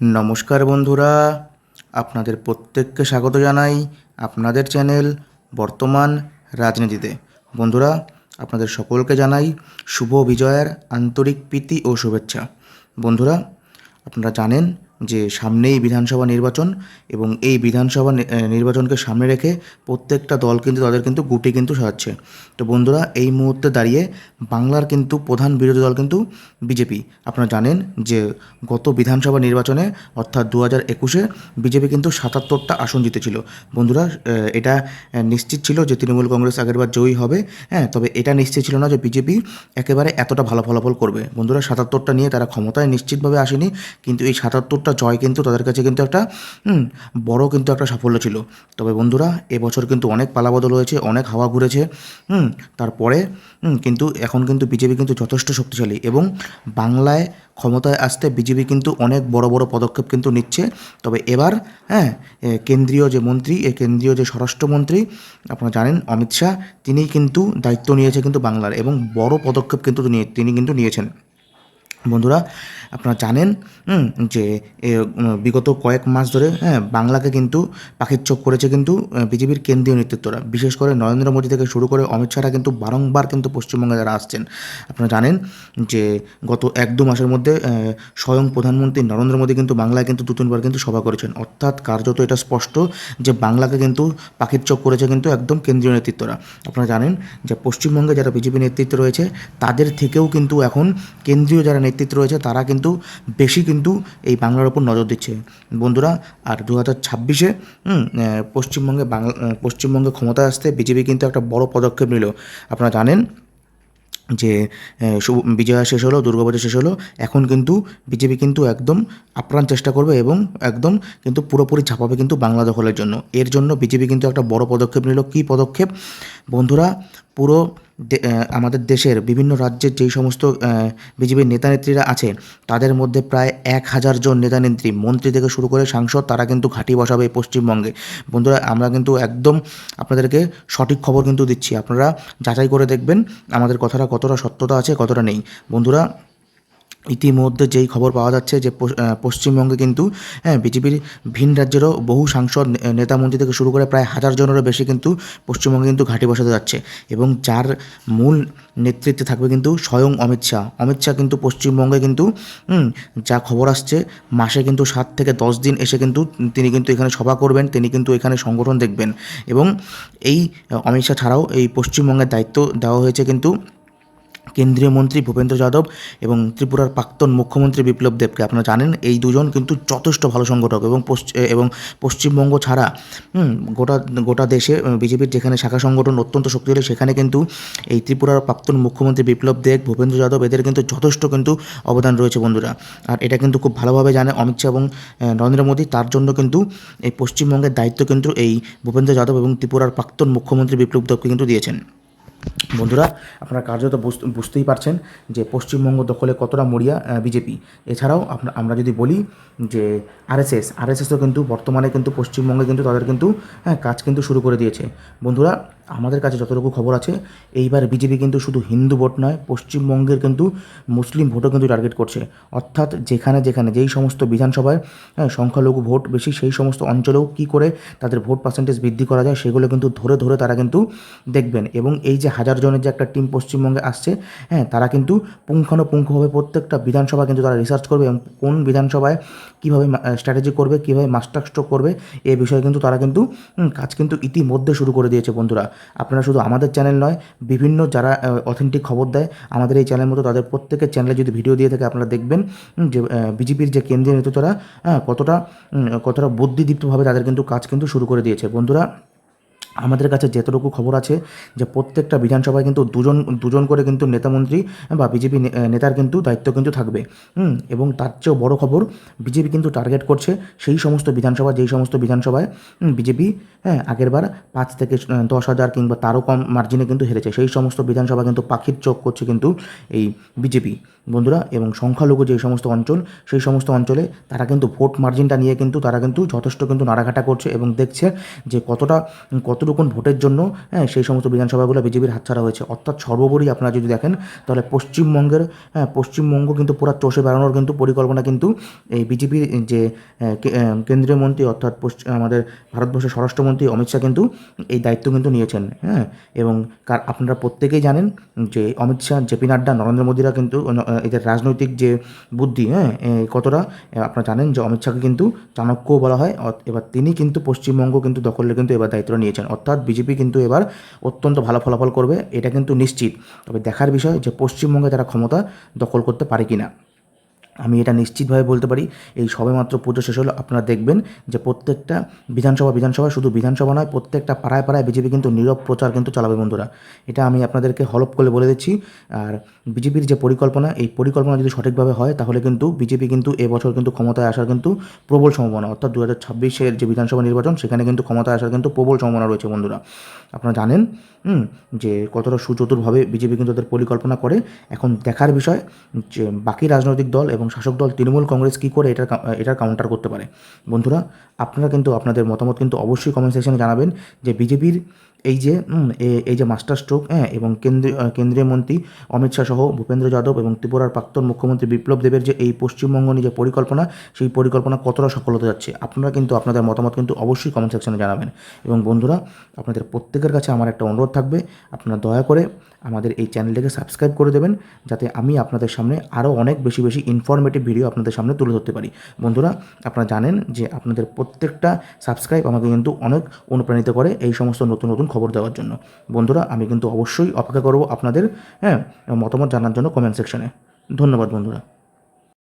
নমস্কার বন্ধুরা, আপনাদের প্রত্যেককে স্বাগত জানাই আপনাদের চ্যানেল বর্তমান রাজনীতিতে। বন্ধুরা, আপনাদের সকলকে জানাই শুভ বিজয়ের আন্তরিক প্রীতি ও শুভেচ্ছা। বন্ধুরা, আপনারা জানেন যে সামনেই বিধানসভা নির্বাচন এবং এই বিধানসভা নির্বাচনকে সামনে রেখে প্রত্যেকটা দল কিন্তু তাদের কিন্তু গুটি কিন্তু সাজাচ্ছে। তো বন্ধুরা, এই মুহূর্তে দাঁড়িয়ে বাংলার কিন্তু প্রধান বিরোধী দল কিন্তু বিজেপি। আপনারা জানেন যে গত বিধানসভা নির্বাচনে অর্থাৎ দু হাজার একুশে বিজেপি কিন্তু সাতাত্তরটা আসন জিতেছিল। বন্ধুরা এটা নিশ্চিত ছিল যে তৃণমূল কংগ্রেস আগেরবার জয়ী হবে। হ্যাঁ তবে এটা নিশ্চিত ছিল না যে বিজেপি একেবারে এতটা ভালো ফলাফল করবে। বন্ধুরা, সাতাত্তরটা নিয়ে তারা ক্ষমতায় নিশ্চিতভাবে আসেনি, কিন্তু এই সাতাত্তরটা জয় কিন্তু তাদের কাছে কিন্তু একটা বড় কিন্তু একটা সাফল্য ছিল। তবে বন্ধুরা, এবছর কিন্তু অনেক পালাবদল হয়েছে, অনেক হাওয়া ঘুরেছে, হুম, তারপরে কিন্তু এখন কিন্তু বিজেপি কিন্তু যথেষ্ট শক্তিশালী এবং বাংলায় ক্ষমতায় আসতে বিজেপি কিন্তু অনেক বড় বড় পদক্ষেপ কিন্তু নিচ্ছে। তবে এবার হ্যাঁ কেন্দ্রীয় যে মন্ত্রী এই কেন্দ্রীয় যে স্বরাষ্ট্রমন্ত্রী, আপনারা জানেন, অমিত শাহ, তিনিই কিন্তু দায়িত্ব নিয়েছে কিন্তু বাংলার এবং বড় পদক্ষেপ কিন্তু তিনি কিন্তু নিয়েছেন। বন্ধুরা, আপনারা জানেন যে বিগত কয়েক মাস ধরে হ্যাঁ বাংলাকে কিন্তু পাখির চোখ করেছে কিন্তু বিজেপির কেন্দ্রীয় নেতৃত্বরা। বিশেষ করে নরেন্দ্র মোদী থেকে শুরু করে অমিত শাহরা কিন্তু বারংবার কিন্তু পশ্চিমবঙ্গে যারা আসছেন, আপনারা জানেন যে গত এক দু মাসের মধ্যে স্বয়ং প্রধানমন্ত্রী নরেন্দ্র মোদী কিন্তু বাংলায় কিন্তু দু তিনবার কিন্তু সভা করেছেন। অর্থাৎ কার্যত এটা স্পষ্ট যে বাংলাকে কিন্তু পাখির চোখ করেছে কিন্তু একদম কেন্দ্রীয় নেতৃত্বরা। আপনারা জানেন যে পশ্চিমবঙ্গে যারা বিজেপি নেতৃত্ব রয়েছে, তাদের থেকেও কিন্তু এখন কেন্দ্রীয় যারা নেতৃত্ব রয়েছে, তারা কিন্তু বেশি কিন্তু এই বাংলার ওপর নজর দিচ্ছে। বন্ধুরা, আর দু হাজার ছাব্বিশে পশ্চিমবঙ্গে বাংলা পশ্চিমবঙ্গে ক্ষমতায় আসতে বিজেপি কিন্তু একটা বড় পদক্ষেপ নিল। আপনারা জানেন যে বিজয়া শেষ হলো, দুর্গাপূজা শেষ হলো, এখন কিন্তু বিজেপি কিন্তু একদম আপ্রাণ চেষ্টা করবে এবং একদম কিন্তু পুরোপুরি ছাপাবে কিন্তু বাংলা দখলের জন্য। এর জন্য বিজেপি কিন্তু একটা বড় পদক্ষেপ নিল। কী পদক্ষেপ? বন্ধুরা, পুরো আমাদের দেশের বিভিন্ন রাজ্যের যেই সমস্ত বিজেপির নেতানেত্রীরা আছে, তাদের মধ্যে প্রায় এক হাজার জন নেতানেত্রী, মন্ত্রী থেকে শুরু করে সাংসদ, তারা কিন্তু ঘাঁটি বসাবে পশ্চিমবঙ্গে। বন্ধুরা, আমরা কিন্তু একদম আপনাদেরকে সঠিক খবর কিন্তু দিচ্ছি। আপনারা যাচাই করে দেখবেন, আমাদের কথাটা কতটা সত্যতা আছে, কতটা নেই। বন্ধুরা ইতিমধ্যে যেই খবর পাওয়া যাচ্ছে যে পশ্চিমবঙ্গে কিন্তু হ্যাঁ বিজেপির ভিন রাজ্যেরও বহু সাংসদ নে- নেতা মন্ত্রী থেকে শুরু করে প্রায় হাজার জনেরও বেশি কিন্তু পশ্চিমবঙ্গে কিন্তু ঘাঁটি বসাতে যাচ্ছে। এবং যার মূল নেতৃত্বে থাকবে কিন্তু স্বয়ং অমিত শাহ। অমিত শাহ কিন্তু পশ্চিমবঙ্গে কিন্তু যা খবর আসছে, মাসে কিন্তু সাত থেকে দশ দিন এসে কিন্তু তিনি কিন্তু এখানে সভা করবেন, তিনি কিন্তু এখানে সংগঠন দেখবেন। এবং এই অমিত শাহ ছাড়াও এই পশ্চিমবঙ্গের দায়িত্ব দেওয়া হয়েছে কিন্তু কেন্দ্রীয় মন্ত্রী ভূপেন্দ্র যাদব এবং ত্রিপুরার প্রাক্তন মুখ্যমন্ত্রী বিপ্লব দেবকে। আপনারা জানেন, এই দুজন কিন্তু যথেষ্ট ভালো সংগঠক এবং এবং পশ্চিমবঙ্গ ছাড়া গোটা গোটা দেশে বিজেপির যেখানে শাখা সংগঠন অত্যন্ত শক্তিশালী, সেখানে কিন্তু এই ত্রিপুরার প্রাক্তন মুখ্যমন্ত্রী বিপ্লব দেব, ভূপেন্দ্র যাদব, এদের কিন্তু যথেষ্ট কিন্তু অবদান রয়েছে বন্ধুরা। আর এটা কিন্তু খুব ভালোভাবে জানে অমিত শাহ এবং নরেন্দ্র মোদী। তার জন্য কিন্তু এই পশ্চিমবঙ্গের দায়িত্ব কিন্তু এই ভূপেন্দ্র যাদব এবং ত্রিপুরার প্রাক্তন মুখ্যমন্ত্রী বিপ্লব দেবকে কিন্তু দিয়েছেন। বন্ধুরা আপনারা কার্যত বুঝ- বুঝতেই পারছেন যে পশ্চিমবঙ্গ দখলে কতটা মরিয়া বিজেপি। এছাড়াও আমরা যদি বলি যে আরএসএস আরএসএসও কিন্তু বর্তমানে কিন্তু পশ্চিমবঙ্গে কিন্তু তাদের কিন্তু হ্যাঁ কাজ কিন্তু শুরু করে দিয়েছে। বন্ধুরা আমাদের কাছে যতটুকু খবর আছে এইবার বিজেপি কিন্তু শুধু হিন্দু ভোট নয় পশ্চিমবঙ্গের কিন্তু মুসলিম ভোটও কিন্তু টার্গেট করছে। অর্থাৎ যেখানে যেখানে যেই সমস্ত বিধানসভায় হ্যাঁ, সংখ্যালঘু ভোট বেশি সেই সমস্ত অঞ্চলেও কী করে তাদের ভোট পার্সেন্টেজ বৃদ্ধি করা যায় সেগুলো কিন্তু ধরে ধরে তারা কিন্তু দেখবেন। এবং এই যে হাজার জনের যে একটা টিম পশ্চিমবঙ্গে আসছে হ্যাঁ তারা কিন্তু পুঙ্খানুপুঙ্খভাবে প্রত্যেকটা বিধানসভা কিন্তু তারা রিসার্চ করবে এবং কোন বিধানসভায় কীভাবে স্ট্র্যাটেজি করবে কীভাবে মাস্টার স্ট্রোক করবে এ বিষয়ে কিন্তু তারা কিন্তু কাজ কিন্তু ইতিমধ্যে শুরু করে দিয়েছে বন্ধুরা। আপনারা শুধু আমাদের চ্যানেল নয় বিভিন্ন যারা অথেন্টিক খবর দেয় আমাদের এই চ্যানেল মতো তাদের প্রত্যেকের চ্যানেলে যদি ভিডিও দিয়ে থাকে আপনারা দেখবেন যে বিজেপির যে কেন্দ্রীয় নেতৃত্বরা হ্যাঁ, কতটা কতটা বুদ্ধিদীপ্তভাবে তাদের কিন্তু কাজ কিন্তু শুরু করে দিয়েছে। বন্ধুরা আমাদের কাছে যতটুকু খবর আছে যে প্রত্যেকটা বিধানসভায় কিন্তু দুজন দুজন করে কিন্তু নেতামন্ত্রী বা বিজেপি নেতার কিন্তু দায়িত্ব কিন্তু থাকবে। হুম, এবং তার চেয়েও বড় খবর, বিজেপি কিন্তু টার্গেট করছে সেই সমস্ত বিধানসভা যেই সমস্ত বিধানসভায় বিজেপি হ্যাঁ আগেরবার পাঁচ থেকে দশ হাজার কিংবা তারও কম মার্জিনে কিন্তু হেরেছে। সেই সমস্ত বিধানসভা কিন্তু পাখির চোখ করছে কিন্তু এই বিজেপি। বন্ধুরা, এবং সংখ্যালঘু যে সমস্ত অঞ্চল, সেই সমস্ত অঞ্চলে তারা কিন্তু ভোট মার্জিনটা নিয়ে কিন্তু তারা কিন্তু যথেষ্ট কিন্তু নাড়াঘাটা করছে এবং দেখছে যে কতটা, কতটুকুন ভোটের জন্য হ্যাঁ সেই সমস্ত বিধানসভাগুলো বিজেপির হাতছাড়া হয়েছে। অর্থাৎ সর্বোপরি আপনারা যদি দেখেন, তাহলে পশ্চিমবঙ্গের হ্যাঁ পশ্চিমবঙ্গ কিন্তু পুরা চষে বেড়ানোর কিন্তু পরিকল্পনা কিন্তু এই বিজেপির যে কেন্দ্রীয় মন্ত্রী অর্থাৎ পশ্চিম আমাদের ভারতবর্ষের স্বরাষ্ট্রমন্ত্রী অমিত শাহ কিন্তু এই দায়িত্ব কিন্তু নিয়েছেন হ্যাঁ এবং কার, আপনারা প্রত্যেকেই জানেন যে অমিত শাহ, জেপি নাড্ডা, নরেন্দ্র মোদীরা কিন্তু এদের রাজনৈতিক যে বুদ্ধি হ্যাঁ কতটা আপনারা জানেন যে অমিত শাহকে কিন্তু চাণক্য বলা হয় এবার তিনি কিন্তু পশ্চিমবঙ্গ কিন্তু দখলে কিন্তু এবার দায়িত্ব নিয়েছেন। অর্থাৎ বিজেপি কিন্তু এবার অত্যন্ত ভালো ফলাফল করবে, এটা কিন্তু নিশ্চিত। তবে দেখার বিষয় যে পশ্চিমবঙ্গে তারা ক্ষমতা দখল করতে পারে কি না আমি এটা নিশ্চিতভাবে বলতে পারি, এই সবেমাত্র পুজো শেষ হলো, আপনারা দেখবেন যে প্রত্যেকটা বিধানসভা বিধানসভা শুধু বিধানসভা নয়, প্রত্যেকটা পাড়ায় পাড়ায় বিজেপি কিন্তু নীরব প্রচার কিন্তু চালাবে বন্ধুরা। এটা আমি আপনাদেরকে হলপ করে বলে দিচ্ছি। আর বিজেপির যে পরিকল্পনা, এই পরিকল্পনা যদি সঠিকভাবে হয়, তাহলে কিন্তু বিজেপি কিন্তু এবছর কিন্তু ক্ষমতায় আসার কিন্তু প্রবল সম্ভাবনা, অর্থাৎ দু হাজার ছাব্বিশের যে বিধানসভা নির্বাচন, সেখানে কিন্তু ক্ষমতায় আসার কিন্তু প্রবল সম্ভাবনা রয়েছে বন্ধুরা। আপনারা জানেন যে কতটা সুচতুরভাবে বিজেপি কিন্তু তাদের পরিকল্পনা করে। এখন দেখার বিষয় যে বাকি রাজনৈতিক দল এবং শাসক দল তৃণমূল কংগ্রেস কী করে এটার এটার কাউন্টার করতে পারে? বন্ধুরা, আপনারা কিন্তু, আপনাদের মতামত কিন্তু অবশ্যই কমেন্ট সেকশনে জানাবেন যে বিজেপির এই যে এই যে মাস্টার স্ট্রোক হ্যাঁ এবং কেন্দ্রীয় কেন্দ্রীয় মন্ত্রী অমিত শাহ সহ ভূপেন্দ্র যাদব এবং ত্রিপুরার প্রাক্তন মুখ্যমন্ত্রী বিপ্লব দেবের যে এই পশ্চিমবঙ্গ নিয়ে যে পরিকল্পনা, সেই পরিকল্পনা কতটা সফল হতে যাচ্ছে, আপনারা কিন্তু আপনাদের মতামত কিন্তু অবশ্যই কমেন্ট সেকশনে জানাবেন। এবং বন্ধুরা, আপনাদের প্রত্যেকের কাছে আমার একটা অনুরোধ থাকবে, আপনারা দয়া করে আমাদের এই চ্যানেলটিকে সাবস্ক্রাইব করে দেবেন, যাতে আমি আপনাদের সামনে আরও অনেক বেশি বেশি ইনফরমেটিভ ভিডিও আপনাদের সামনে তুলে ধরতে পারি। বন্ধুরা, আপনারা জানেন যে আপনাদের প্রত্যেকটা সাবস্ক্রাইব আমাকে কিন্তু অনেক অনুপ্রাণিত করে, এই সমস্ত নতুন নতুন খবর দেওয়ার জন্য। বন্ধুরা, আমি কিন্তু অবশ্যই অপেক্ষা করব আপনাদের হ্যাঁ মতামত জানার জন্য কমেন্ট সেকশনে ধন্যবাদ বন্ধুরা।